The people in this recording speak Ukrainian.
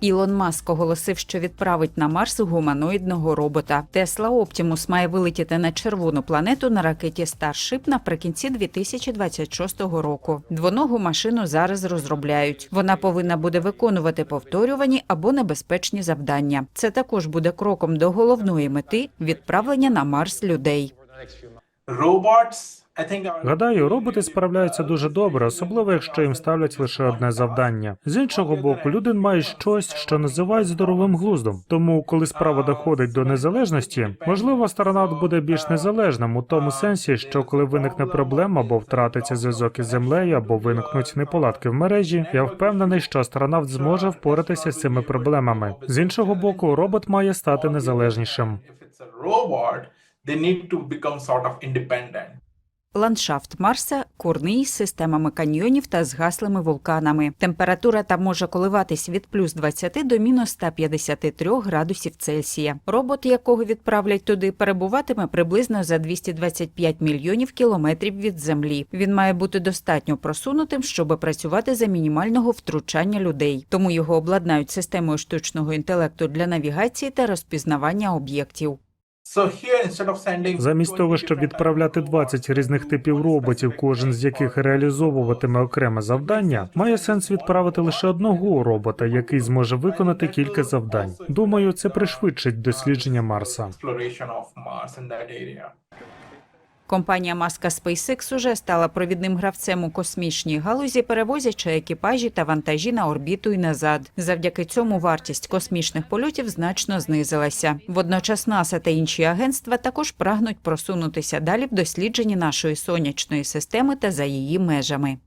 Ілон Маск оголосив, що відправить на Марс гуманоїдного робота. Тесла Оптімус має вилетіти на червону планету на ракеті Starship наприкінці 2026 року. Двоногу машину зараз розробляють. Вона повинна буде виконувати повторювані або небезпечні завдання. Це також буде кроком до головної мети відправлення на Марс людей. robots Гадаю, роботи справляються дуже добре, особливо якщо їм ставлять лише одне завдання. З іншого боку, люди мають щось, що називають здоровим глуздом. Тому, коли справа доходить до незалежності, можливо, астронавт буде більш незалежним у тому сенсі, що коли виникне проблема або втратиться зв'язок із землею, або виникнуть неполадки в мережі, я впевнений, що астронавт зможе впоратися з цими проблемами. З іншого боку, робот має стати незалежнішим. they need to become sort of independent Ландшафт Марса курний з системами каньйонів та згаслими вулканами. Температура там може коливатись від плюс 20 до мінус 153 градусів Цельсія. Робот, якого відправлять туди, перебуватиме приблизно за 225 мільйонів кілометрів від землі. Він має бути достатньо просунутим, щоб працювати за мінімального втручання людей. Тому його обладнають системою штучного інтелекту для навігації та розпізнавання об'єктів. Замість того, щоб відправляти 20 різних типів роботів, кожен з яких реалізовуватиме окреме завдання, має сенс відправити лише одного робота, який зможе виконати кілька завдань. Думаю, це пришвидшить дослідження Марса. Компанія Маска SpaceX уже стала провідним гравцем у космічній галузі, перевозячи екіпажі та вантажі на орбіту і назад. Завдяки цьому вартість космічних польотів значно знизилася. Водночас НАСА та інші агентства також прагнуть просунутися далі в дослідженні нашої сонячної системи та за її межами.